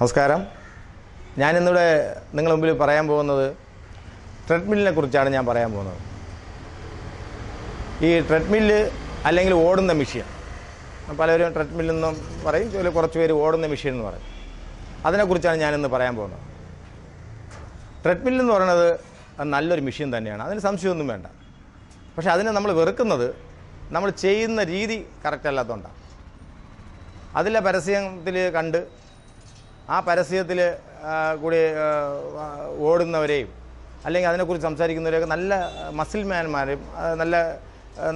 നമസ്കാരം. ഞാനിന്നിവിടെ നിങ്ങൾ മുമ്പിൽ പറയാൻ പോകുന്നത് ട്രെഡ്മില്ലിനെ കുറിച്ചാണ് ഞാൻ പറയാൻ പോകുന്നത്. ഈ ട്രെഡ്മില്ല് അല്ലെങ്കിൽ ഓടുന്ന മെഷീൻ പലരും ട്രെഡ്മില്ലെന്നും പറയും ചില കുറച്ച് പേര് ഓടുന്ന മെഷീൻ എന്ന് പറയും. അതിനെക്കുറിച്ചാണ് ഞാനിന്ന് പറയാൻ പോകുന്നത്. ട്രെഡ്മില്ലെന്ന് പറയുന്നത് നല്ലൊരു മെഷീൻ തന്നെയാണ്. അതിന് സംശയമൊന്നും വേണ്ട. പക്ഷേ അതിനെ നമ്മൾ വെറുക്കുന്നത് നമ്മൾ ചെയ്യുന്ന രീതി കറക്റ്റ് അല്ലാത്തതുകൊണ്ടാണ്. അതിലെ പരസ്യത്തിൽ കണ്ട് ആ പരസ്യത്തിൽ കൂടി ഓടുന്നവരെയും അല്ലെങ്കിൽ അതിനെക്കുറിച്ച് സംസാരിക്കുന്നവരെയൊക്കെ നല്ല മസിൽമാൻമാരും നല്ല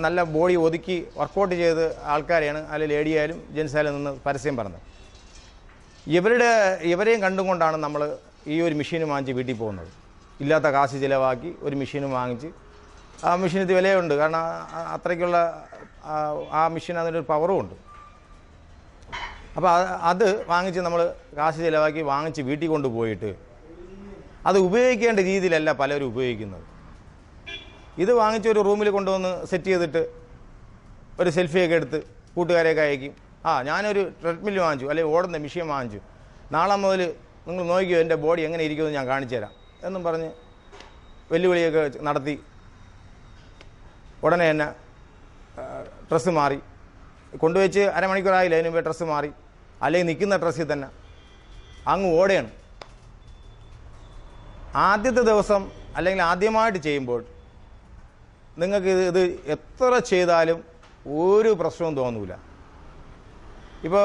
നല്ല ബോഡി ഒതുക്കി വർക്കൗട്ട് ചെയ്ത് ആൾക്കാരെയാണ് അതിൽ ലേഡിയായാലും ജെൻസായാലും നിന്ന് പരസ്യം പറഞ്ഞത്. ഇവരുടെ ഇവരെയും കണ്ടുകൊണ്ടാണ് നമ്മൾ ഈ ഒരു മെഷീൻ വാങ്ങിച്ച് വീട്ടിൽ പോകുന്നത്. ഇല്ലാത്ത കാശ് ചിലവാക്കി ഒരു മെഷീൻ വാങ്ങിച്ച് ആ മെഷീനത്തിൽ വിലയുണ്ട്. കാരണം അത്രയ്ക്കുള്ള ആ മെഷീൻ അതിനൊരു പവറും ഉണ്ട്. അപ്പോൾ അത് വാങ്ങിച്ച് നമ്മൾ കാശ് ചിലവാക്കി വാങ്ങിച്ച് വീട്ടിൽ കൊണ്ടുപോയിട്ട് അത് ഉപയോഗിക്കേണ്ട രീതിയിലല്ല പലരും ഉപയോഗിക്കുന്നത്. ഇത് വാങ്ങിച്ച് ഒരു റൂമിൽ കൊണ്ടുവന്ന് സെറ്റ് ചെയ്തിട്ട് ഒരു സെൽഫിയൊക്കെ എടുത്ത് കൂട്ടുകാരെയൊക്കെ അയക്കും. ആ ഞാനൊരു ട്രെഡ്മിൽ വാങ്ങിച്ചു അല്ലെങ്കിൽ ഓടുന്ന മെഷീൻ വാങ്ങിച്ചു. നാളെ മുതൽ നിങ്ങൾ നോക്കിയോ എന്റെ ബോഡി എങ്ങനെ ഇരിക്കുമെന്ന് ഞാൻ കാണിച്ചു തരാം എന്നും പറഞ്ഞ് വെല്ലുവിളിയൊക്കെ നടത്തി ഉടനെ തന്നെ ഡ്രസ്സ് മാറി. കൊണ്ടുവച്ച് അരമണിക്കൂറായില്ല അതിന് മുമ്പേ ഡ്രസ്സ് മാറി. അല്ലെങ്കിൽ നിൽക്കുന്ന ഡ്രസ്സിൽ തന്നെ. അങ്ങ് ഓടയാണ് ആദ്യത്തെ ദിവസം അല്ലെങ്കിൽ ആദ്യമായിട്ട് ചെയ്യുമ്പോൾ നിങ്ങൾക്ക് ഇത് ഇത് എത്ര ചെയ്താലും ഒരു പ്രശ്നവും തോന്നൂല. ഇപ്പോൾ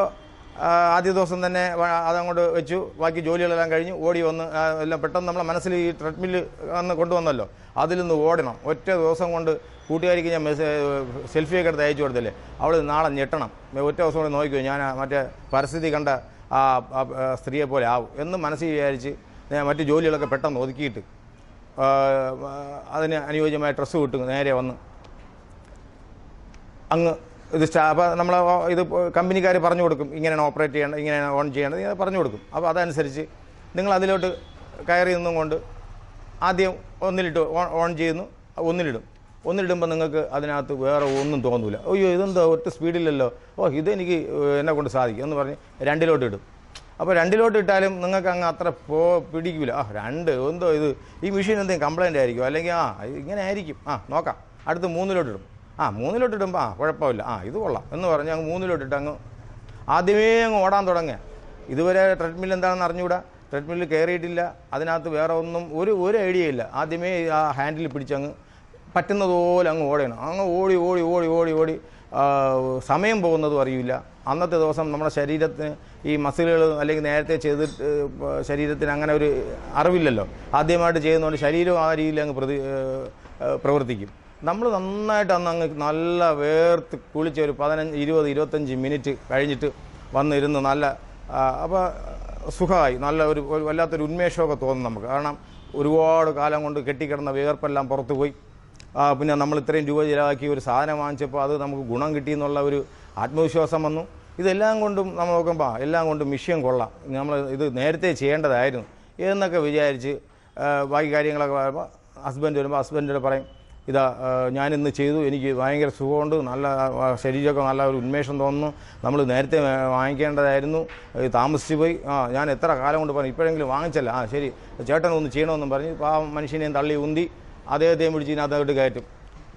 ആദ്യ ദിവസം തന്നെ അതങ്ങോട്ട് വെച്ചു. ബാക്കി ജോലികളെല്ലാം കഴിഞ്ഞ് ഓടി വന്ന് എല്ലാം പെട്ടെന്ന് നമ്മളെ മനസ്സിൽ ഈ ട്രെഡ്മില്ല് വന്ന് കൊണ്ടുവന്നല്ലോ. അതിൽ നിന്ന് ഓടണം. ഒറ്റ ദിവസം കൊണ്ട് കൂട്ടുകാരിക്ക് ഞാൻ മെസ്സേ സെൽഫിയൊക്കെ എടുത്ത് അയച്ചു കൊടുത്തില്ലേ? അവൾ നാളെ ഞെട്ടണം. ഒറ്റ ദിവസം കൂടെ നോക്കിയോ ഞാൻ മറ്റേ പരിസ്ഥിതി കണ്ട ആ സ്ത്രീയെ പോലെ ആവും. എന്ന് മനസ്സിൽ വിചാരിച്ച് ഞാൻ മറ്റ് ജോലികളൊക്കെ പെട്ടെന്ന് ഒതുക്കിയിട്ട് അതിന് അനുയോജ്യമായ ഡ്രസ്സ് കിട്ടും. നേരെ വന്ന്. അങ്ങ് ഇത് സ്റ്റാ അപ്പോൾ നമ്മൾ ഇത് കമ്പനിക്കാർ പറഞ്ഞു കൊടുക്കും. ഇങ്ങനെയാണ് ഓപ്പറേറ്റ് ചെയ്യേണ്ടത് ഇങ്ങനെയാണ് ഓൺ ചെയ്യേണ്ടത്. ഇങ്ങനെ പറഞ്ഞു കൊടുക്കും. അപ്പോൾ അതനുസരിച്ച് നിങ്ങൾ അതിലോട്ട് കയറി നിന്നും കൊണ്ട് ആദ്യം ഒന്നിലിട്ട് ഓൺ ചെയ്യുന്നു. ഒന്നിലിടും. ഒന്നിലിടുമ്പോൾ നിങ്ങൾക്ക് അതിനകത്ത് വേറെ ഒന്നും തോന്നൂല. അയ്യോ ഇതെന്താ ഒറ്റ സ്പീഡിലല്ലോ? ഓ ഇതെനിക്ക് എന്നെ കൊണ്ട് സാധിക്കും എന്ന് പറഞ്ഞ് രണ്ടിലോട്ട് ഇടും അപ്പോൾ രണ്ടിലോട്ട് ഇട്ടാലും നിങ്ങൾക്ക് അങ്ങ് അത്ര പോ പിടിക്കില്ല ആ രണ്ട് എന്തോ ഇത്? ഈ മെഷീൻ എന്തെങ്കിലും കംപ്ലൈന്റ് ആയിരിക്കും? അല്ലെങ്കിൽ ആ ഇങ്ങനെ ആയിരിക്കും. ആ നോക്കാം. അടുത്ത് മൂന്നിലോട്ട് ഇടും ആ മൂന്നിലോട്ട് ഇടുമ്പോൾ ആ കുഴപ്പമില്ല. ആ ഇത് കൊള്ളാം എന്ന് പറഞ്ഞ് അങ്ങ് മൂന്നിലോട്ട് മൂന്നിലോട്ടിട്ട് അങ്ങ് ആദ്യമേ അങ്ങ് ഓടാൻ തുടങ്ങുക ഇതുവരെ ട്രെഡ്മിൽ എന്താണെന്ന് അറിഞ്ഞുകൂടാ? ട്രെഡ്മില്ലിൽ കയറിയിട്ടില്ല. അതിനകത്ത് വേറെ ഒന്നും ഒരു ഒരു ഐഡിയ ഇല്ല. ആദ്യമേ ആ ഹാൻഡിൽ പിടിച്ചങ്ങ് പറ്റുന്നതുപോലെ അങ്ങ് ഓടണം. അങ്ങ് ഓടി ഓടി ഓടി ഓടി ഓടി സമയം പോകുന്നതും അറിയില്ല. അന്നത്തെ ദിവസം നമ്മുടെ ശരീരത്തിന് ഈ മസിലുകൾ അല്ലെങ്കിൽ നേരത്തെ ചെയ്തിട്ട് ഏ, ശരീരത്തിന് അങ്ങനെ ഒരു അറിവില്ലല്ലോ. ആദ്യമായിട്ട് ചെയ്യുന്നതുകൊണ്ട് ശരീരം ആ രീതിയിൽ അങ്ങ് പ്രതി പ്രവർത്തിക്കും. നമ്മൾ നന്നായിട്ട് അന്ന് അങ്ങ് നല്ല വേർത്ത് കുളിച്ച് ഒരു പതിനഞ്ച് ഇരുപത് ഇരുപത്തഞ്ച് മിനിറ്റ് കഴിഞ്ഞിട്ട് വന്നിരുന്ന് നല്ല അപ്പോൾ സുഖമായി. നല്ല ഒരു വല്ലാത്തൊരു ഉന്മേഷമൊക്കെ തോന്നും നമുക്ക്. കാരണം ഒരുപാട് കാലം കൊണ്ട് കെട്ടിക്കിടന്ന വിയർപ്പെല്ലാം പുറത്തു പോയി പിന്നെ നമ്മൾ ഇത്രയും രൂപ ചിലവാക്കി ഒരു സാധനം വാങ്ങിച്ചപ്പോൾ അത് നമുക്ക് ഗുണം കിട്ടി എന്നുള്ള ഒരു ആത്മവിശ്വാസം വന്നു. ഇതെല്ലാം കൊണ്ടും നമ്മൾ നോക്കുമ്പോൾ എല്ലാം കൊണ്ടും വിഷയം കൊള്ളാം. നമ്മൾ ഇത് നേരത്തെ ചെയ്യേണ്ടതായിരുന്നു എന്നൊക്കെ വിചാരിച്ച് ബാക്കി കാര്യങ്ങളൊക്കെ പറയുമ്പോൾ ഹസ്ബൻഡ് വരുമ്പോൾ ഹസ്ബൻഡിനോട് പറയും ഇതാ ഞാനിന്ന് ചെയ്തു. എനിക്ക് ഭയങ്കര സുഖമുണ്ട്. നല്ല ശരീരമൊക്കെ നല്ല ഒരു ഉന്മേഷം തോന്നുന്നു. നമ്മൾ നേരത്തെ വാങ്ങിക്കേണ്ടതായിരുന്നു. താമസിച്ച് പോയി. ആ ഞാൻ എത്ര കാലം കൊണ്ട് പറഞ്ഞു ഇപ്പോഴെങ്കിലും വാങ്ങിച്ചല്ല. ആ ശരി. ചേട്ടൻ ഒന്ന് ചെയ്യണമെന്നും പറഞ്ഞ്. ആ മനുഷ്യനെയും തള്ളി ഉന്തി. അദ്ദേഹത്തെയും പിടിച്ച് ഇതിനകത്തോട്ട് കയറ്റും.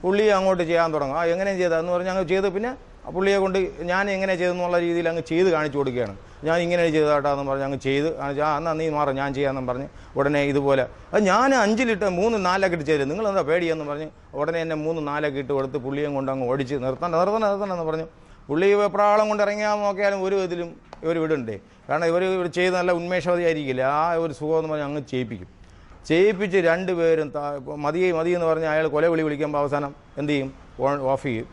പുള്ളി അങ്ങോട്ട് ചെയ്യാൻ തുടങ്ങും. ആ എങ്ങനെ ചെയ്തതെന്ന് പറഞ്ഞ് അങ്ങ് ചെയ്ത് പിന്നെ പുള്ളിയെ കൊണ്ട് ഞാൻ എങ്ങനെ ചെയ്തെന്നുള്ള രീതിയിൽ അങ്ങ് ചെയ്ത് കാണിച്ചു കൊടുക്കുകയാണ്. ഞാൻ ഇങ്ങനെ ചെയ്തതാട്ടാന്ന് പറഞ്ഞ് അങ്ങ് ചെയ്ത് കാണിച്ചു ആ എന്നാൽ നീ മാറും ഞാൻ ചെയ്യാമെന്നും പറഞ്ഞ് ഉടനെ ഇതുപോലെ. അത് ഞാൻ അഞ്ചിലിട്ട് മൂന്ന് നാലൊക്കെ ഇട്ട് നിങ്ങൾ എന്താ പേടിയെന്ന് പറഞ്ഞ് ഉടനെ എന്നെ മൂന്ന് നാലൊക്കെ ഇട്ട് കൊടുത്ത് പുള്ളിയും കൊണ്ട് അങ്ങ് ഓടിച്ച് നിർത്തണ്ട നിർത്തണം നിർത്തണം എന്ന് പറഞ്ഞു പുള്ളി വെപ്രാളം കൊണ്ട് ഇറങ്ങിയാൽ നോക്കിയാലും ഒരു ഇതിലും ഇവർ വിടണ്ടേ. കാരണം ഇവർ ഇവർ ചെയ്ത് നല്ല ഉന്മേഷവതി ആയിരിക്കില്ല ആ ഒരു സുഖമെന്ന് എന്ന് പറഞ്ഞ് അങ്ങ് ചെയ്യിപ്പിക്കും. ചെയ്യിപ്പിച്ച് രണ്ടുപേരും മതി മതി എന്ന് പറഞ്ഞ് അയാൾ കൊല വിളി വിളിക്കുമ്പോൾ അവസാനം എന്ത് ചെയ്യും? ഓഫ് ചെയ്യും.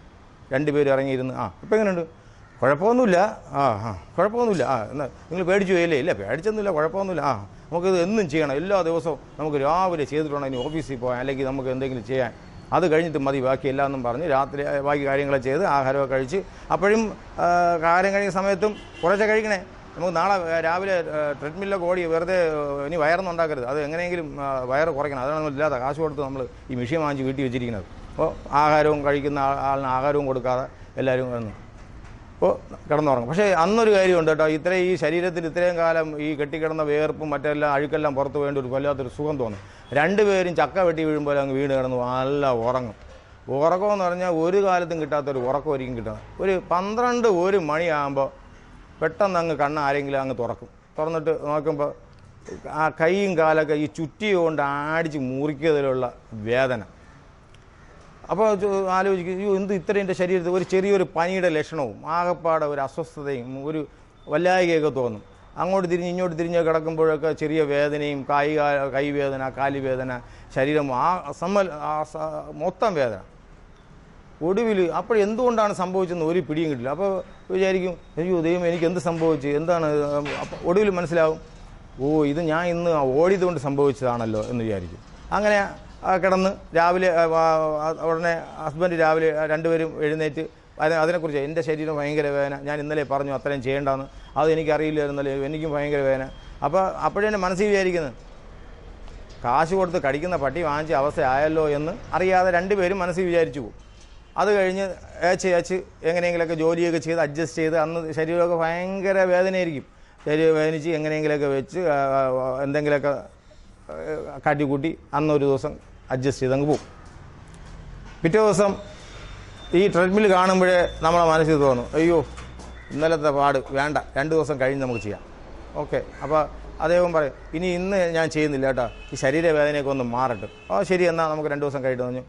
രണ്ടുപേരും ഇറങ്ങിയിരുന്ന് ആ ഇപ്പം എങ്ങനെയുണ്ട്? കുഴപ്പമൊന്നുമില്ല. ആ ആ കുഴപ്പമൊന്നുമില്ല. ആ എന്നാൽ നിങ്ങൾ പേടിച്ചു പോയില്ലേ ഇല്ല പേടിച്ചൊന്നുമില്ല കുഴപ്പമൊന്നുമില്ല. ആ നമുക്കിത് എന്നും ചെയ്യണം. എല്ലാ ദിവസവും നമുക്ക് രാവിലെ ചെയ്തിട്ടുണ്ടെങ്കിൽ ഓഫീസിൽ പോകാൻ അല്ലെങ്കിൽ നമുക്ക് എന്തെങ്കിലും ചെയ്യാൻ. അത് കഴിഞ്ഞിട്ട് മതി ബാക്കി എല്ലാം എന്നും പറഞ്ഞ് രാത്രി ബാക്കി കാര്യങ്ങളെ ചെയ്ത് ആഹാരമൊക്കെ കഴിച്ച് അപ്പോഴും കാലം കഴിഞ്ഞ സമയത്തും കുറച്ചൊക്കെ കഴിക്കണേ. നമുക്ക് നാളെ രാവിലെ ട്രെഡ്മില്ലൊക്കെ ഓടി വെറുതെ ഇനി വയറൊന്നും ഉണ്ടാക്കരുത്. അത് എങ്ങനെയെങ്കിലും വയറ് കുറയ്ക്കണം. അതാണ് നമ്മൾ ഇല്ലാത്ത കാശ് കൊടുത്ത് നമ്മൾ ഈ മെഷീൻ വാങ്ങിച്ച് വീട്ടിൽ വെച്ചിരിക്കുന്നത്. അപ്പോൾ ആഹാരവും കഴിക്കുന്ന ആളിന് ആഹാരവും കൊടുക്കാതെ എല്ലാവരും വന്നു. അപ്പോൾ കിടന്നുറങ്ങും. പക്ഷേ അന്നൊരു കാര്യമുണ്ട് കേട്ടോ. ഇത്രയും ഈ ശരീരത്തിൽ ഇത്രയും കാലം ഈ കെട്ടിക്കിടന്ന വേർപ്പും മറ്റെല്ലാം അഴുക്കെല്ലാം പുറത്ത് വേണ്ടി ഒരു കൊല്ലാത്തൊരു സുഖം തോന്നും. രണ്ടുപേരും ചക്ക വെട്ടി വീഴുമ്പോൾ അങ്ങ് വീട് കിടന്നു നല്ല ഉറങ്ങും. ഉറക്കമെന്ന് പറഞ്ഞാൽ ഒരു കാലത്തും കിട്ടാത്തൊരു ഉറക്കം ഒരിക്കലും കിട്ടണം. ഒരു പന്ത്രണ്ട് ഒരു മണിയാകുമ്പോൾ പെട്ടെന്ന് അങ്ങ് കണ്ണ് ആരെങ്കിലും അങ്ങ് തുറക്കും. തുറന്നിട്ട് നോക്കുമ്പോൾ ആ കൈയും കാലൊക്കെ ഈ ചുറ്റി കൊണ്ട് ആടിച്ച് മുറിക്കതിലുള്ള വേദന. അപ്പോൾ ആലോചിക്കും അയ്യോ എന്ത് ഇത്രയും എന്റെ ശരീരത്തിൽ ഒരു ചെറിയൊരു പനിയുടെ ലക്ഷണവും ആകപ്പാടെ ഒരു അസ്വസ്ഥതയും ഒരു വല്ലായികയൊക്കെ തോന്നും. അങ്ങോട്ട് തിരിഞ്ഞ് ഇങ്ങോട്ട് തിരിഞ്ഞ് കിടക്കുമ്പോഴൊക്കെ ചെറിയ വേദനയും കൈ കൈവേദന കാലുവേദന ശരീരം ആ സമ്മൽ മൊത്തം വേദന. ഒടുവിൽ അപ്പോൾ എന്തുകൊണ്ടാണ് സംഭവിച്ചെന്ന് ഒരു പിടിയും കിട്ടില്ല. അപ്പോൾ വിചാരിക്കും അയ്യോ ദൈവം എനിക്ക് എന്ത് സംഭവിച്ചു? എന്താണ് ഒടുവിൽ മനസ്സിലാവും ഓ ഇത് ഞാൻ ഇന്ന് ഓടിയതുകൊണ്ട് സംഭവിച്ചതാണല്ലോ എന്ന് വിചാരിക്കും. അങ്ങനെ കിടന്ന് രാവിലെ ഉടനെ ഹസ്ബൻഡ് രാവിലെ രണ്ടുപേരും എഴുന്നേറ്റ് അതിനെ അതിനെക്കുറിച്ച് എന്റെ ശരീരം ഭയങ്കര വേദന ഞാൻ ഇന്നലെ പറഞ്ഞു അത്രയും ചെയ്യേണ്ടെന്ന് അത് എനിക്കറിയില്ലായിരുന്നല്ലോ എനിക്കും ഭയങ്കര വേദന അപ്പോൾ അപ്പോഴെന്നെ മനസ്സിൽ വിചാരിക്കുന്നത് കാശ് കൊടുത്ത് കടിക്കുന്ന പട്ടി വാങ്ങിച്ച അവസ്ഥ ആയല്ലോ എന്ന് അറിയാതെ രണ്ടുപേരും മനസ്സിൽ വിചാരിച്ചു പോകും. അത് കഴിഞ്ഞ് ഏച്ച് ഏച്ച് എങ്ങനെയെങ്കിലുമൊക്കെ ജോലിയൊക്കെ ചെയ്ത് അഡ്ജസ്റ്റ് ചെയ്ത് അന്ന് ശരീരമൊക്കെ ഭയങ്കര വേദനയായിരിക്കും. ശരീരം വേദനിച്ച് എങ്ങനെയെങ്കിലുമൊക്കെ വെച്ച് എന്തെങ്കിലുമൊക്കെ കാട്ടിക്കൂട്ടി അന്നൊരു ദിവസം അഡ്ജസ്റ്റ് ചെയ്ത് അങ്ങ് പോകും. പിറ്റേ ദിവസം ഈ ട്രെഡ്മിൽ കാണുമ്പോഴേ നമ്മളെ മനസ്സിൽ തോന്നും അയ്യോ ഇന്നലത്തെ പാട് വേണ്ട രണ്ട് ദിവസം കഴിഞ്ഞ് നമുക്ക് ചെയ്യാം. ഓക്കെ അപ്പോൾ അദ്ദേഹം പറയും ഇനി ഇന്ന് ഞാൻ ചെയ്യുന്നില്ല കേട്ടോ ഈ ശരീരവേദനയൊക്കെ ഒന്ന് മാറട്ടെ. ഓ ശരി എന്നാൽ നമുക്ക് രണ്ട് ദിവസം കഴിഞ്ഞിട്ട് പറഞ്ഞു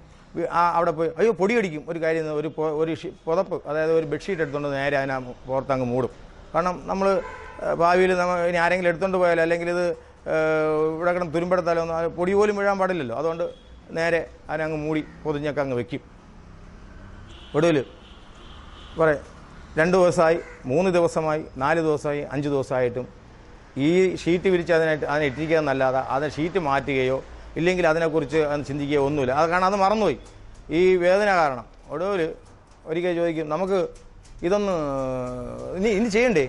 അവിടെ പോയി. അയ്യോ പൊടിയടിക്കും. ഒരു കാര്യം ഒരു ഒരു പുതപ്പ് അതായത് ഒരു ബെഡ്ഷീറ്റ് എടുത്തുകൊണ്ട് നേരെ അതിനാ പുറത്തങ്ങ് മൂടും. കാരണം നമ്മൾ ഭാവിയിൽ നമ്മൾ ഇനി ആരെങ്കിലും എടുത്തുകൊണ്ട് പോയാലോ അല്ലെങ്കിൽ ഇത് ഇവിടെ കിടന്ന് തുരുമ്പെടുത്താലോ ഒന്നും പൊടി പോലും വീഴാൻ പാടില്ലല്ലോ. അതുകൊണ്ട് നേരെ അതിനങ്ങ് മൂടി പൊതിഞ്ഞൊക്കെ അങ്ങ് വെക്കും. ഒടുവിൽ പറയാം രണ്ട് ദിവസമായി മൂന്ന് ദിവസമായി നാല് ദിവസമായി അഞ്ച് ദിവസമായിട്ടും ഈ ഷീറ്റ് വിരിച്ച് അതിനായിട്ട് അതിനെ ഇട്ടിരിക്കുക എന്നല്ലാതെ അതിനെ ഷീറ്റ് മാറ്റുകയോ ഇല്ലെങ്കിൽ അതിനെക്കുറിച്ച് അത് ചിന്തിക്കുകയോ ഒന്നുമില്ല. അത് കാരണം അത് മറന്നുപോയി. ഈ വേദന കാരണം. ഒടുവിൽ ഒരിക്കൽ ചോദിക്കും നമുക്ക് ഇതൊന്ന് ഇനി ഇനി ചെയ്യണ്ടേ?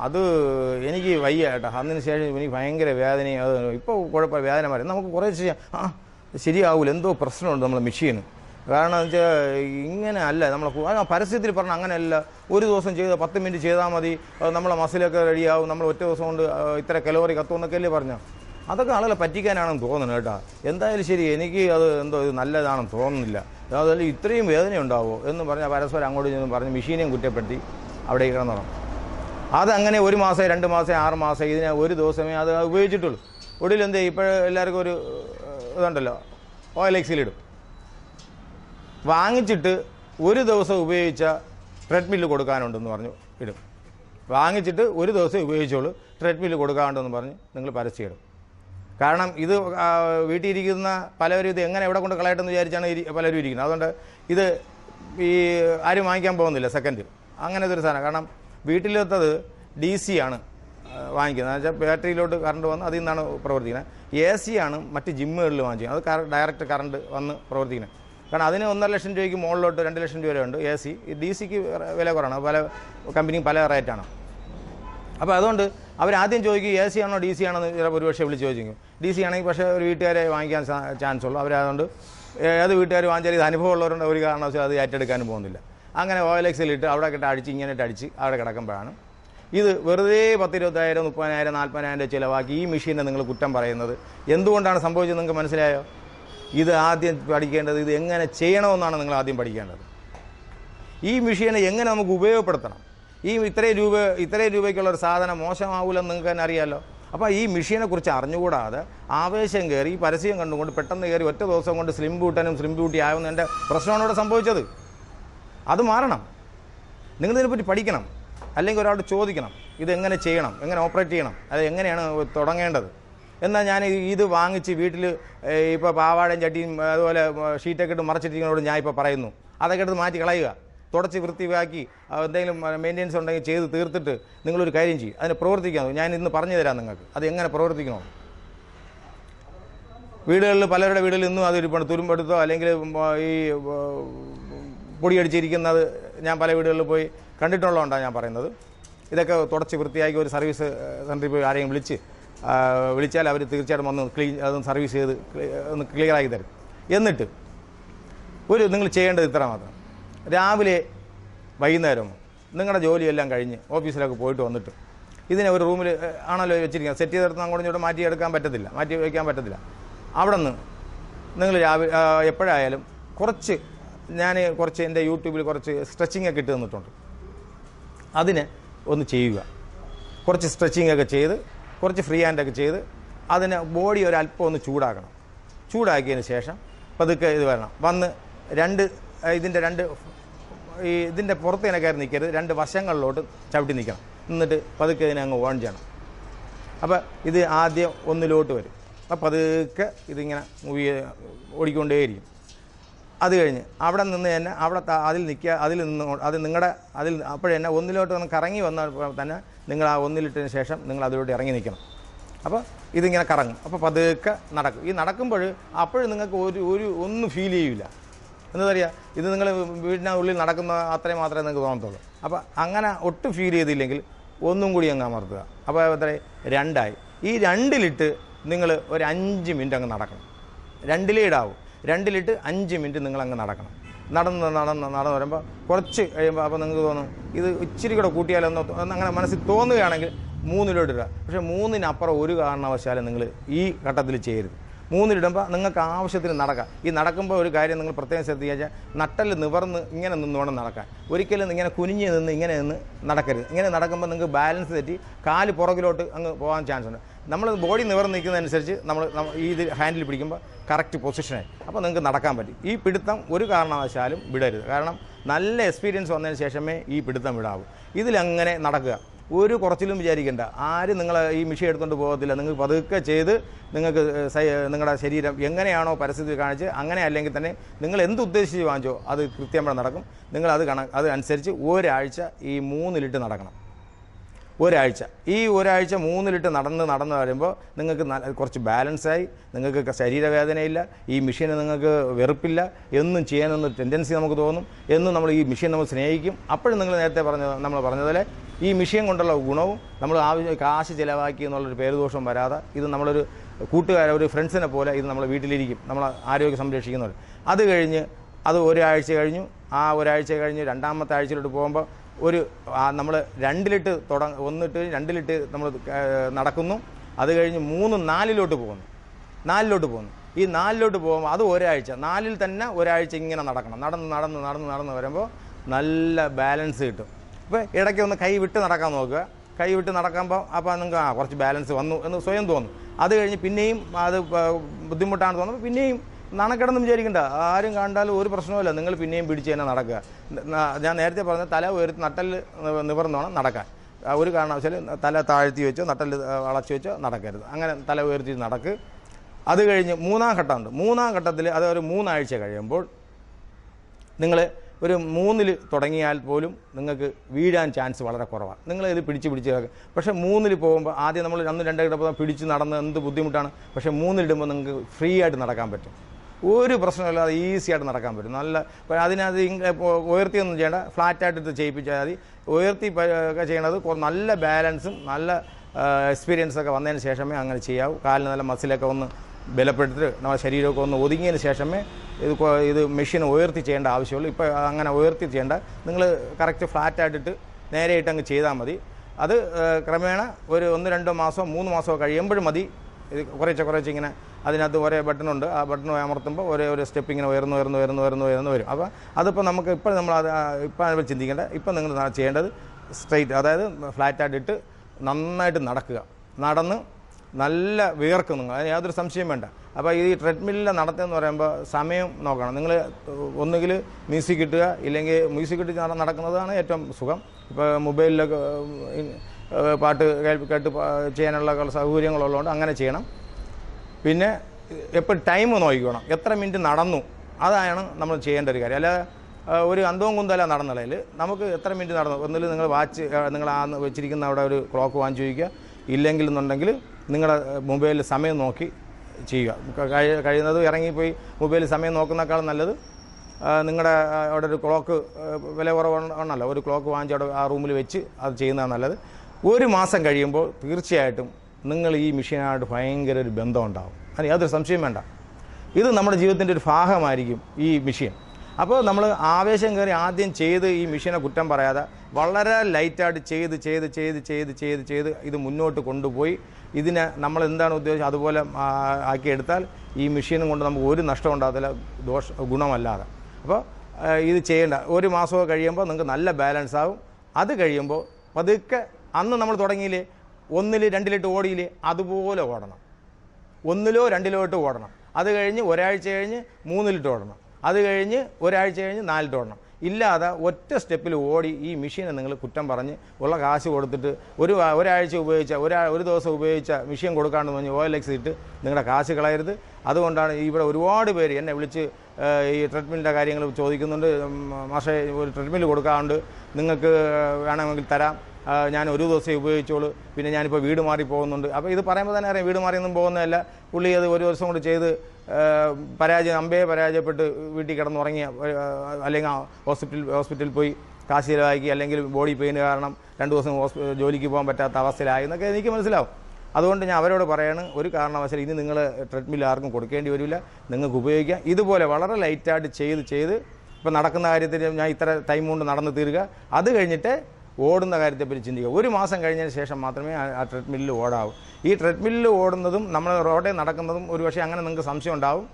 അത് എനിക്ക് വയ്യ കേട്ടോ അതിന് ശേഷം എനിക്ക് ഭയങ്കര വേദനയും അത് ഇപ്പോൾ കുഴപ്പമില്ല. വേദന മാറി. നമുക്ക് കുറേ ചെയ്യാം. ആ ശരിയാവൂല. എന്തോ പ്രശ്നമുണ്ട് നമ്മളെ മെഷീന് കാരണം എന്ന് വെച്ചാൽ ഇങ്ങനെ അല്ല. നമ്മളെ പരസ്യത്തിൽ പറഞ്ഞ അങ്ങനെയല്ല. ഒരു ദിവസം ചെയ്ത് പത്ത് മിനിറ്റ് ചെയ്താൽ മതി. നമ്മളെ മസിലൊക്കെ റെഡിയാവും നമ്മൾ ഒറ്റ ദിവസം കൊണ്ട് ഇത്ര കലോറി കത്തുമെന്നൊക്കെ അല്ലേ പറഞ്ഞ? അതൊക്കെ ആളുകളെ പറ്റിക്കാനാണെന്ന് തോന്നുന്നു കേട്ടോ. എന്തായാലും ശരി എനിക്ക് അത് എന്തോ നല്ലതാണെന്ന് തോന്നുന്നില്ല. അതുപോലെ ഇത്രയും വേദന ഉണ്ടാവുമോ എന്ന് പറഞ്ഞാൽ പരസ്പരം അങ്ങോട്ട് ചെന്ന് പറഞ്ഞ് മെഷീനെയും കുറ്റപ്പെടുത്തി അവിടെ കിടന്നു അതങ്ങനെ ഒരു മാസം രണ്ട് മാസം ആറ് മാസം ഇതിനെ ഒരു ദിവസമേ അത് ഉപയോഗിച്ചിട്ടുള്ളൂ. ഒടുവിൽ എന്തേ ഇപ്പോൾ എല്ലാവർക്കും ഒരു ഇതുണ്ടല്ലോ ഓയിൽ എക്സിലിടും. വാങ്ങിച്ചിട്ട് ഒരു ദിവസം ഉപയോഗിച്ച ട്രെഡ്മില്ല് കൊടുക്കാനുണ്ടെന്ന് പറഞ്ഞു ഇടും. വാങ്ങിച്ചിട്ട് ഒരു ദിവസം ഉപയോഗിച്ചോളൂ ട്രെഡ്മില്ല് കൊടുക്കാനുണ്ടെന്ന് പറഞ്ഞ് നിങ്ങൾ പരസ്യം ഇടും. കാരണം ഇത് വീട്ടിലിരിക്കുന്ന പലവരും ഇത് എങ്ങനെ എവിടെ കൊണ്ട് കളയട്ടെന്ന് വിചാരിച്ചാണ് പലരും ഇരിക്കുന്നത്. അതുകൊണ്ട് ഇത് ഈ ആരും വാങ്ങിക്കാൻ പോകുന്നില്ല സെക്കൻഡ് അങ്ങനത്തെ ഒരു സാധനം. കാരണം വീട്ടിലെത്തത് ഡി സി ആണ് വാങ്ങിക്കുന്നത്. എന്ന് വെച്ചാൽ ബാറ്ററിയിലോട്ട് കറണ്ട് വന്ന് അതിൽ നിന്നാണ് പ്രവർത്തിക്കുന്നത്. എ സി ആണ് മറ്റ് ജിമ്മുകളിൽ വാങ്ങിക്കുന്നത് അത് കറ- ഡയറക്റ്റ് കറണ്ട് വന്ന് പ്രവർത്തിക്കുന്നത്. കാരണം അതിന് ഒന്നര ലക്ഷം രൂപയ്ക്ക് മുകളിലോട്ട് രണ്ട് ലക്ഷം രൂപ വരെ ഉണ്ട് എ സി ഡി സിക്ക് വില കുറവാണ്. പല കമ്പനിയും പല റേറ്റാണ് അപ്പോൾ അതുകൊണ്ട് അവരാദ്യം ചോദിക്കും എ സി ആണോ ഡി സി ആണോ? എന്ന് ചിലപ്പോൾ ഒരുപക്ഷെ വിളിച്ച് ചോദിക്കും ഡി സി ആണെങ്കിൽ പക്ഷേ ഒരു വീട്ടുകാരെ വാങ്ങിക്കാൻ ചാൻസ് ഉള്ളൂ. അവരതുകൊണ്ട് ഏത് വീട്ടുകാർ വാങ്ങിച്ചാൽ ഇത് അനുഭവമുള്ളവരുണ്ട്. ഒരു കാരണവശാലും അത് ഏറ്റെടുക്കാനും പോകുന്നില്ല. അങ്ങനെ ഓയിൽ എക്സിലിട്ട് അവിടെ കിட்ட അടിച്ച് ഇങ്ങനെ അടിച്ച് അവിടെ കിടക്കുമ്പോഴാണ് ഇത് വെറുതെ പത്തിരുപത്തായിരം മുപ്പതിനായിരം നാൽപ്പതിനായിരം രൂപ ചിലവാക്കി ഈ മെഷീനെ നിങ്ങൾ കുറ്റം പറയുന്നത്. എന്തുകൊണ്ടാണ് സംഭവിച്ചത് നിങ്ങൾക്ക് മനസ്സിലായോ? ഇത് ആദ്യം പഠിക്കേണ്ടത് ഇത് എങ്ങനെ ചെയ്യണമെന്നാണ് നിങ്ങൾ ആദ്യം പഠിക്കേണ്ടത്. ഈ മെഷീനെ എങ്ങനെ നമുക്ക് ഉപയോഗപ്പെടുത്തണം? ഈ ഇത്രയും രൂപ ഇത്രയും രൂപയ്ക്കുള്ള ഒരു സാധനം മോശമാവില്ലെന്ന് നിങ്ങൾക്ക് തന്നെ അറിയാമല്ലോ അപ്പോൾ ഈ മെഷീനെ കുറിച്ച് അറിഞ്ഞുകൂടാതെ ആവേശം കയറി ഈ പരസ്യം കണ്ടുകൊണ്ട് പെട്ടെന്ന് കയറി ഒറ്റ ദിവസം കൊണ്ട് സ്ലിം ബൂട്ടനും സ്ലിം ബ്യൂട്ടി ആവുന്നതിന്റെ പ്രശ്നമാണ് ഇവിടെ സംഭവിച്ചത്. അത് മാറണം. നിങ്ങൾ ഇതിനെപ്പറ്റി പഠിക്കണം. അല്ലെങ്കിൽ ഒരാളോട് ചോദിക്കണം ഇതെങ്ങനെ ചെയ്യണം എങ്ങനെ ഓപ്പറേറ്റ് ചെയ്യണം അത് എങ്ങനെയാണ് തുടങ്ങേണ്ടത്. എന്നാൽ ഞാൻ ഇത് വാങ്ങിച്ച് വീട്ടിൽ ഇപ്പോൾ പാവാടയും ചട്ടിയും അതുപോലെ ഷീറ്റൊക്കെ ഇട്ട് മറച്ചിട്ടിരിക്കുന്നതോട് ഞാൻ ഇപ്പോൾ പറയുന്നു. അതൊക്കെ എടുത്ത് മാറ്റി കളയുക. തുടച്ച് വൃത്തിയാക്കി എന്തെങ്കിലും മെയിന്റെനൻസ് ഉണ്ടെങ്കിൽ ചെയ്ത് തീർത്തിട്ട് നിങ്ങളൊരു കാര്യം ചെയ്യും. അതിനെ പ്രവർത്തിക്കാൻ ഞാൻ ഇന്ന് പറഞ്ഞു തരാം നിങ്ങൾക്ക്. അത് എങ്ങനെ പ്രവർത്തിക്കണോ. വീടുകളിൽ പലരുടെ വീടുകളിൽ ഇന്നും അതൊരു തുരുമ്പെടുത്തോ അല്ലെങ്കിൽ ഈ പൊടിയടിച്ചിരിക്കുന്നത് ഞാൻ പല വീടുകളിൽ പോയി കണ്ടിട്ടുള്ളതുകൊണ്ടാണ് ഞാൻ പറയുന്നത്. ഇതൊക്കെ തുടച്ച് വൃത്തിയാക്കി ഒരു സർവീസ് സെന്ററിൽ പോയി ആരെയും വിളിച്ച് വിളിച്ചാൽ അവർ തീർച്ചയായിട്ടും വന്ന് ക്ലീൻ അതൊന്ന് സർവീസ് ചെയ്ത് ഒന്ന് ക്ലിയർ ആക്കി തരും. എന്നിട്ട് ഒരു നിങ്ങൾ ചെയ്യേണ്ടത് ഇത്ര മാത്രം. രാവിലെ വൈകുന്നേരം നിങ്ങളുടെ ജോലിയെല്ലാം കഴിഞ്ഞ് ഓഫീസിലൊക്കെ പോയിട്ട് വന്നിട്ട് ഇതിനെ ഒരു റൂമിൽ ആണല്ലോ വെച്ചിരിക്കുന്നത്. സെറ്റ് ചെയ്തെടുത്ത് അങ്ങോട്ടും ഇങ്ങോട്ടും മാറ്റി എടുക്കാൻ പറ്റത്തില്ല മാറ്റി വയ്ക്കാൻ പറ്റത്തില്ല. അവിടെ നിന്ന് നിങ്ങൾ രാവിലെ എപ്പോഴായാലും കുറച്ച് ഞാൻ കുറച്ച് എന്റെ യൂട്യൂബിൽ കുറച്ച് സ്ട്രെച്ചിങ് ഒക്കെ ഇട്ട് തന്നിട്ടുണ്ട്. അതിന് ഒന്ന് ചെയ്യുക. കുറച്ച് സ്ട്രെച്ചിങ് ഒക്കെ ചെയ്ത് കുറച്ച് ഫ്രീ ഹാൻഡൊക്കെ ചെയ്ത് അതിന് ബോഡി ഒരല്പം ഒന്ന് ചൂടാക്കണം. ചൂടാക്കിയതിന് ശേഷം പതുക്കെ ഇത് വരണം. വന്ന് രണ്ട് ഇതിന്റെ രണ്ട് ഈ ഇതിന്റെ പുറത്ത് കയറി നിൽക്കരുത് രണ്ട് വശങ്ങളിലോട്ട് ചവിട്ടി നിൽക്കണം എന്നിട്ട് പതുക്കെ ഇതിനെ അങ്ങ് ഓൺ ചെയ്യണം. അപ്പോൾ ഇത് ആദ്യം ഒന്നിലോട്ട് വരും. അപ്പോൾ പതുക്കെ ഇതിങ്ങനെ മൂവ് ഓടിക്കൊണ്ടേയിരിക്കും. അത് കഴിഞ്ഞ് അവിടെ നിന്ന് തന്നെ അവിടെ അതിൽ നിൽക്കുക അതിൽ നിന്ന് അത് നിങ്ങളുടെ അതിൽ അപ്പോഴേ തന്നെ ഒന്നിലോട്ട് ഒന്ന് കറങ്ങി വന്നാൽ തന്നെ നിങ്ങൾ ആ ഒന്നിലിട്ടതിന് ശേഷം നിങ്ങൾ അതിലോട്ട് ഇറങ്ങി നിൽക്കണം അപ്പോൾ ഇതിങ്ങനെ കറങ്ങും. അപ്പോൾ പതുക്കെ നടക്കും. ഈ നടക്കുമ്പോൾ അപ്പോഴും നിങ്ങൾക്ക് ഒരു ഒരു ഒന്നും ഫീൽ ചെയ്യില്ല എന്താ പറയുക? ഇത് നിങ്ങൾ വീടിനുള്ളിൽ നടക്കുന്ന അത്രയും മാത്രമേ നിങ്ങൾക്ക് തോന്നത്തുള്ളൂ. അപ്പോൾ അങ്ങനെ ഒട്ടും ഫീൽ ചെയ്തില്ലെങ്കിൽ ഒന്നും കൂടി അങ്ങ് അമർത്തുക. അപ്പോൾ എത്ര രണ്ടായി. ഈ രണ്ടിലിട്ട് നിങ്ങൾ ഒരു അഞ്ച് മിനിറ്റ് അങ്ങ് നടക്കണം. രണ്ടിലേ ഇടാവും രണ്ടിലിട്ട് അഞ്ച് മിനിറ്റ് നിങ്ങൾ അങ്ങ് നടക്കണം. നടന്ന് നടന്ന് നടന്ന് വരുമ്പോൾ കുറച്ച് കഴിയുമ്പോൾ അപ്പോൾ നിങ്ങൾക്ക് തോന്നും ഇത് ഇച്ചിരി കൂടെ കൂട്ടിയാലൊന്ന് അങ്ങനെ മനസ്സിൽ തോന്നുകയാണെങ്കിൽ മൂന്നിലോട്ട് ഇടുക പക്ഷേ മൂന്നിനപ്പുറം ഒരു കാരണവശാലും നിങ്ങൾ ഈ ഘട്ടത്തിൽ ചെയ്യരുത് മൂന്നിലിടുമ്പോൾ നിങ്ങൾക്ക് ആവശ്യത്തിന് നടക്കാം. ഈ നടക്കുമ്പോൾ ഒരു കാര്യം നിങ്ങൾ പ്രത്യേകം ശ്രദ്ധിക്കുക നട്ടൽ നിവർന്ന് ഇങ്ങനെ നിന്ന് വേണം നടക്കാൻ. ഒരിക്കലും ഇങ്ങനെ കുനിഞ്ഞ് നിന്ന് ഇങ്ങനെ നിന്ന് നടക്കരുത്. ഇങ്ങനെ നടക്കുമ്പോൾ നിങ്ങൾക്ക് ബാലൻസ് തെറ്റി കാൽ പുറകിലോട്ട് അങ്ങ് പോകാൻ ചാൻസ് ഉണ്ട്. നമ്മൾ ബോഡി നിവർന്ന് നിൽക്കുന്നതനുസരിച്ച് നമ്മൾ ഈ ഇത് ഹാൻഡിൽ പിടിക്കുമ്പോൾ കറക്റ്റ് പൊസിഷനായി അപ്പോൾ നിങ്ങൾക്ക് നടക്കാൻ പറ്റും. ഈ പിടുത്തം ഒരു കാരണവശാലും വിടരുത്. കാരണം നല്ല എക്സ്പീരിയൻസ് വന്നതിന് ശേഷമേ ഈ പിടുത്തം വിടാവൂ. ഇതിലങ്ങനെ നടക്കുക. ഒരു കുറച്ചിലും വിചാരിക്കേണ്ട. ആരും നിങ്ങൾ ഈ മിഷി എടുത്തുകൊണ്ട് പോകത്തില്ല. നിങ്ങൾ പതുക്കെ ചെയ്ത് നിങ്ങൾക്ക് നിങ്ങളുടെ ശരീരം എങ്ങനെയാണോ പരിസ്ഥിതി കാണിച്ച് അങ്ങനെ അല്ലെങ്കിൽ തന്നെ നിങ്ങൾ എന്ത് ഉദ്ദേശിച്ച് വാങ്ങിച്ചോ അത് കൃത്യമായി നടക്കും. നിങ്ങൾ അത് കണ അത് അനുസരിച്ച് ഒരാഴ്ച ഈ മൂന്നിലിട്ട് നടക്കണം. ഒരാഴ്ച. ഈ ഒരാഴ്ച മൂന്നിലിട്ട് നടന്ന് നടന്ന് വരുമ്പോൾ നിങ്ങൾക്ക് കുറച്ച് ബാലൻസായി നിങ്ങൾക്ക് ശരീരവേദനയില്ല ഈ മെഷീന് നിങ്ങൾക്ക് വെറുപ്പില്ല എന്നും ചെയ്യാനൊന്നും ടെൻഡൻസി നമുക്ക് തോന്നും എന്നും നമ്മൾ ഈ മെഷീൻ നമ്മൾ സ്നേഹിക്കും. അപ്പോഴും നിങ്ങൾ നേരത്തെ പറഞ്ഞ നമ്മൾ പറഞ്ഞതുപോലെ ഈ മെഷീൻ കൊണ്ടുള്ള ഗുണവും നമ്മൾ ആവശ്യം കാശ് ചിലവാക്കി എന്നുള്ളൊരു പേരുദോഷം വരാതെ ഇത് നമ്മളൊരു കൂട്ടുകാരെ ഒരു ഫ്രണ്ട്സിനെ പോലെ ഇത് നമ്മൾ വീട്ടിലിരിക്കും നമ്മൾ ആരോഗ്യം സംരക്ഷിക്കുന്നവർ. അത് കഴിഞ്ഞ് അത് ഒരാഴ്ച കഴിഞ്ഞു. ആ ഒരാഴ്ച കഴിഞ്ഞ് രണ്ടാമത്തെ ആഴ്ചയിലോട്ട് പോകുമ്പോൾ ഒരു നമ്മൾ രണ്ടിലിട്ട് തുടങ്ങ ഒന്നിട്ട് രണ്ടിലിട്ട് നമ്മൾ നടക്കുന്നു. അത് കഴിഞ്ഞ് മൂന്ന് നാലിലോട്ട് പോകുന്നു. നാലിലോട്ട് പോകുന്നു. ഈ നാലിലോട്ട് പോകുമ്പോൾ അത് ഒരാഴ്ച നാലിൽ തന്നെ ഒരാഴ്ച ഇങ്ങനെ നടക്കണം. നടന്ന് നടന്ന് നടന്ന് നടന്ന് വരുമ്പോൾ നല്ല ബാലൻസ് കിട്ടും. ഇപ്പോൾ ഇടയ്ക്ക് ഒന്ന് കൈ വിട്ട് നടക്കാൻ നോക്കുക. കൈ വിട്ട് നടക്കുമ്പോൾ അപ്പോൾ നിങ്ങൾക്ക് ആ കുറച്ച് ബാലൻസ് വന്നു എന്ന് സ്വയം തോന്നും. അത് കഴിഞ്ഞ് പിന്നെയും അത് ബുദ്ധിമുട്ടാണ് തോന്നുമ്പോൾ പിന്നെയും നാണക്കെടന്ന് വിചാരിക്കണ്ട. ആരും കണ്ടാലും ഒരു പ്രശ്നവുമില്ല. നിങ്ങൾ പിന്നെയും പിടിച്ച് തന്നെ നടക്കുക. ഞാൻ നേരത്തെ പറഞ്ഞ തല ഉയർത്തി നട്ടൽ നിവർന്നോണം നടക്കാൻ. ഒരു കാരണവശാലും തല താഴ്ത്തി വെച്ചോ നട്ടൽ വളച്ച് വെച്ചോ നടക്കരുത്. അങ്ങനെ തല ഉയർത്തി നടക്ക്. അത് കഴിഞ്ഞ് മൂന്നാം ഘട്ടമുണ്ട്. മൂന്നാം ഘട്ടത്തിൽ അത് ഒരു മൂന്നാഴ്ച കഴിയുമ്പോൾ നിങ്ങൾ ഒരു മൂന്നിൽ തുടങ്ങിയാൽ പോലും നിങ്ങൾക്ക് വീഴാൻ ചാൻസ് വളരെ കുറവാണ് നിങ്ങൾ ഇത് പിടിച്ച് പിടിച്ച് കിടക്കും പക്ഷേ മൂന്നിൽ പോകുമ്പോൾ ആദ്യം നമ്മൾ അന്ന് കിടപ്പം പിടിച്ച് നടന്ന് എന്ത് ബുദ്ധിമുട്ടാണ്? പക്ഷേ മൂന്നിലിടുമ്പോൾ നിങ്ങൾക്ക് ഫ്രീ ആയിട്ട് നടക്കാൻ പറ്റും. ഒരു പ്രശ്നമില്ലാതെ ഈസി ആയിട്ട് നടക്കാൻ പറ്റും. നല്ല അതിനകത്ത് ഉയർത്തിയൊന്നും ചെയ്യേണ്ട. ഫ്ലാറ്റായിട്ട് ഇത് ചെയ്യിപ്പിച്ചാൽ മതി. ഉയർത്തി ഒക്കെ ചെയ്യണത് നല്ല ബാലൻസും നല്ല എക്സ്പീരിയൻസൊക്കെ വന്നതിന് ശേഷമേ അങ്ങനെ ചെയ്യാവൂ. കാലിന് നല്ല മസിലൊക്കെ ഒന്ന് ബലപ്പെടുത്തി നമ്മുടെ ശരീരമൊക്കെ ഒന്ന് ഒതുങ്ങിയതിന് ശേഷമേ ഇത് ഇത് മെഷീൻ ഉയർത്തി ചെയ്യേണ്ട ആവശ്യമുള്ളൂ. ഇപ്പോൾ അങ്ങനെ ഉയർത്തി ചെയ്യേണ്ട നിങ്ങൾ കറക്റ്റ് ഫ്ലാറ്റായിട്ടിട്ട് നേരെയായിട്ട് അങ്ങ് ചെയ്താൽ മതി. അത് ക്രമേണ ഒരു ഒന്ന് രണ്ടോ മാസം മൂന്ന് മാസമോ കഴിയുമ്പോഴും മതി. ഇത് കുറേശ്ശെ കുറേശ്ശെ ഇങ്ങനെ അതിനകത്ത് ഒരേ ബട്ടണുണ്ട്. ആ ബട്ടൺ അമർത്തുമ്പോൾ ഒരേ ഒരു സ്റ്റെപ്പ് ഇങ്ങനെ ഉയർന്നു ഉയർന്നു ഉയർന്നു ഉയർന്നു ഉയർന്നു വരും. അപ്പോൾ അതിപ്പോൾ നമുക്ക് ഇപ്പോൾ നമ്മൾ അത് ഇപ്പോൾ ചിന്തിക്കേണ്ട. ഇപ്പം നിങ്ങൾ ചെയ്യേണ്ടത് സ്ട്രെയിറ്റ് അതായത് ഫ്ലാറ്റായിട്ടിട്ട് നന്നായിട്ട് നടക്കുക. നടന്ന് നല്ല വിയർക്കും നിങ്ങൾ. അതിന് യാതൊരു സംശയം വേണ്ട. അപ്പോൾ ഈ ട്രെഡ്മില്ലിൽ നടത്തുകയെന്ന് പറയുമ്പോൾ സമയം നോക്കണം. നിങ്ങൾ ഒന്നുകിൽ മ്യൂസിക് കിട്ടുക ഇല്ലെങ്കിൽ മ്യൂസിക് നട- നടക്കുന്നതാണ് ഏറ്റവും സുഖം. ഇപ്പോൾ മൊബൈലിലൊക്കെ പാട്ട് കേട്ട് ചെയ്യാനുള്ള സൗകര്യങ്ങളുള്ളതുകൊണ്ട് അങ്ങനെ ചെയ്യണം. പിന്നെ എപ്പോൾ ടൈം നോക്കിക്കണം. എത്ര മിനിറ്റ് നടന്നു അതാണ് നമ്മൾ ചെയ്യേണ്ട ഒരു കാര്യം. അല്ല ഒരു അന്തവും കുന്തല നടന്നളയിൽ നമുക്ക് എത്ര മിനിറ്റ് നടന്നു? ഒന്നിൽ നിങ്ങൾ വാച്ച് നിങ്ങൾ ആ വെച്ചിരിക്കുന്ന അവിടെ ഒരു ക്ലോക്ക് വാങ്ങിച്ചു ചോദിക്കുക ഇല്ലെങ്കിൽ എന്നുണ്ടെങ്കിൽ നിങ്ങളുടെ മൊബൈലിൽ സമയം നോക്കി ചെയ്യുക. കഴി- കഴിയുന്നത് ഇറങ്ങിപ്പോയി മൊബൈലിൽ സമയം നോക്കുന്നേക്കാളും നല്ലത് നിങ്ങളുടെ അവിടെ ഒരു ക്ലോക്ക് വില കുറവാണല്ലോ. ഒരു ക്ലോക്ക് വാങ്ങിച്ച് അവിടെ ആ റൂമിൽ വെച്ച് അത് ചെയ്യുന്നതാണ് നല്ലത്. ഒരു മാസം കഴിയുമ്പോൾ തീർച്ചയായിട്ടും നിങ്ങൾ ഈ മെഷീനായിട്ട് ഭയങ്കര ഒരു ബന്ധം ഉണ്ടാവും. അതിന് യാതൊരു സംശയം വേണ്ട. ഇത് നമ്മുടെ ജീവിതത്തിന്റെ ഒരു ഭാഗമായിരിക്കും ഈ മെഷീൻ. അപ്പോൾ നമ്മൾ ആവേശം കയറി ആദ്യം ചെയ്ത് ഈ മെഷീനെ കുറ്റം പറയാതെ വളരെ ലൈറ്റായിട്ട് ചെയ്ത് ചെയ്ത് ചെയ്ത് ചെയ്ത് ചെയ്ത് ചെയ്ത് ഇത് മുന്നോട്ട് കൊണ്ടുപോയി ഇതിനെ നമ്മൾ എന്താണ് ഉദ്ദേശിച്ചത് അതുപോലെ ആക്കിയെടുത്താൽ ഈ മെഷീനും കൊണ്ട് നമുക്ക് ഒരു നഷ്ടം ഉണ്ടാകത്തില്ല ദോഷ ഗുണമല്ലാതെ. അപ്പോൾ ഇത് ചെയ്യേണ്ട. ഒരു മാസമൊക്കെ കഴിയുമ്പോൾ നിങ്ങൾക്ക് നല്ല ബാലൻസ് ആവും. അത് കഴിയുമ്പോൾ പതുക്കെ അന്ന് നമ്മൾ തുടങ്ങിയില്ലേ ഒന്നിൽ രണ്ടിലിട്ട് ഓടിയില്ലേ അതുപോലെ ഓടണം. ഒന്നിലോ രണ്ടിലോ ഇട്ട് ഓടണം. അത് കഴിഞ്ഞ് ഒരാഴ്ച കഴിഞ്ഞ് മൂന്നിലിട്ട് ഓടണം. അത് കഴിഞ്ഞ് ഒരാഴ്ച കഴിഞ്ഞ് നാലിട്ട് ഓടണം. ഇല്ലാതെ ഒറ്റ സ്റ്റെപ്പിൽ ഓടി ഈ മെഷീനെ നിങ്ങൾ കുറ്റം പറഞ്ഞ് ഉള്ള കാശ് കൊടുത്തിട്ട് ഒരു ഒരാഴ്ച ഉപയോഗിച്ച ഒരാ ഒരു ദിവസം ഉപയോഗിച്ച മെഷീൻ കൊടുക്കാണ്ട് പറഞ്ഞ് ഓയിൽ എക്സ് ഇട്ട് നിങ്ങളുടെ കാശ് കളയരുത്. അതുകൊണ്ടാണ് ഇവിടെ ഒരുപാട് പേര് എന്നെ വിളിച്ച് ഈ ട്രീറ്റ്മെന്റിന്റെ കാര്യങ്ങൾ ചോദിക്കുന്നുണ്ട്. മാഷെ ഒരു ട്രീറ്റ്മെന്റ് കൊടുക്കാറുണ്ട് നിങ്ങൾക്ക് വേണമെങ്കിൽ തരാം. ഞാൻ ഒരു ദിവസം ഉപയോഗിച്ചോളൂ. പിന്നെ ഞാനിപ്പോൾ വീട് മാറി പോകുന്നുണ്ട് അപ്പോൾ ഇത് പറയുമ്പോൾ തന്നെ അറിയാം വീട് മാറിയൊന്നും പോകുന്നതല്ല. പുള്ളി അത് ഒരു ദിവസം കൊണ്ട് ചെയ്ത് പരാജയം അമ്പയെ പരാജയപ്പെട്ട് വീട്ടിൽ കിടന്നുറങ്ങിയ അല്ലെങ്കിൽ ഹോസ്പിറ്റൽ ഹോസ്പിറ്റലിൽ പോയി കാശ് ചിലവാക്കി അല്ലെങ്കിൽ ബോഡി പെയിൻ കാരണം രണ്ട് ദിവസം ജോലിക്ക് പോകാൻ പറ്റാത്ത അവസ്ഥയിലായി എന്നൊക്കെ എനിക്ക് മനസ്സിലാവും. അതുകൊണ്ട് ഞാൻ അവരോട് പറയാണ് ഒരു കാരണവശാലും ഇനി നിങ്ങൾ ട്രെഡ്മിൽ ആർക്കും കൊടുക്കേണ്ടി വരില്ല. നിങ്ങൾക്ക് ഉപയോഗിക്കാം. ഇതുപോലെ വളരെ ലൈറ്റായിട്ട് ചെയ്ത് ചെയ്ത് ഇപ്പം നടക്കുന്ന കാര്യത്തിൽ ഞാൻ ഇത്ര ടൈം കൊണ്ട് നടന്ന് തീരുക. അത് കഴിഞ്ഞിട്ട് ഓടുന്ന കാര്യത്തെപ്പറ്റി ചിന്തിക്കുക. ഒരു മാസം കഴിഞ്ഞതിന് ശേഷം മാത്രമേ ആ- ട്രെഡ്മില്ലിൽ ഓടാവൂ. ഈ ട്രെഡ്മില്ലിൽ ഓടുന്നതും നമ്മൾ റോഡേ നടക്കുന്നതും ഒരുപക്ഷെ അങ്ങനെ നിങ്ങൾക്ക് സംശയം ഉണ്ടാവും.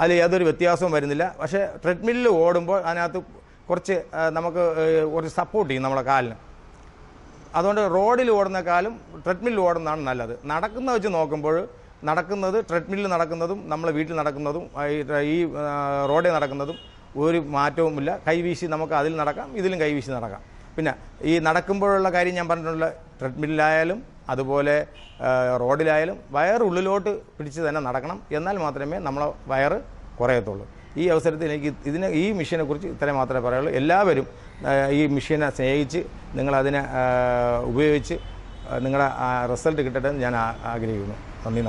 അതിൽ യാതൊരു വ്യത്യാസവും വരുന്നില്ല. പക്ഷേ ട്രെഡ്മില്ലിൽ ഓടുമ്പോൾ അതിനകത്ത് കുറച്ച് നമുക്ക് കുറച്ച് സപ്പോർട്ട് ചെയ്യും നമ്മളെ കാലിന്. അതുകൊണ്ട് റോഡിൽ ഓടുന്നേക്കാളും ട്രെഡ്മില്ലിൽ ഓടുന്നതാണ് നല്ലത്. നടക്കുന്ന വെച്ച് നോക്കുമ്പോൾ നടക്കുന്നത് ട്രെഡ്മില്ലിൽ നടക്കുന്നതും നമ്മളെ വീട്ടിൽ നടക്കുന്നതും ഈ റോഡിൽ നടക്കുന്നതും ഒരു മാറ്റവുമില്ല. കൈവീശി നമുക്ക് അതിൽ നടക്കാം ഇതിലും കൈവീശി നടക്കാം. പിന്നെ ഈ നടക്കുമ്പോഴുള്ള കാര്യം ഞാൻ പറഞ്ഞിട്ടുള്ള ട്രെഡ്മില്ലായാലും അതുപോലെ റോഡിലായാലും വയർ ഉള്ളിലോട്ട് പിടിച്ച് തന്നെ നടക്കണം. എന്നാൽ മാത്രമേ നമ്മളെ വയറ് കുറയത്തുള്ളൂ. ഈ അവസരത്തിൽ എനിക്ക് ഇതിനെ ഈ മിഷീനെ കുറിച്ച് ഇത്രയും മാത്രമേ പറയുള്ളൂ എല്ലാവരും ഈ മിഷീനെ സ്നേഹിച്ച് നിങ്ങളതിനെ ഉപയോഗിച്ച് നിങ്ങളുടെ റിസൾട്ട് കിട്ടട്ടെ എന്ന് ഞാൻ ആഗ്രഹിക്കുന്നു. നന്ദി നമസ്കാരം.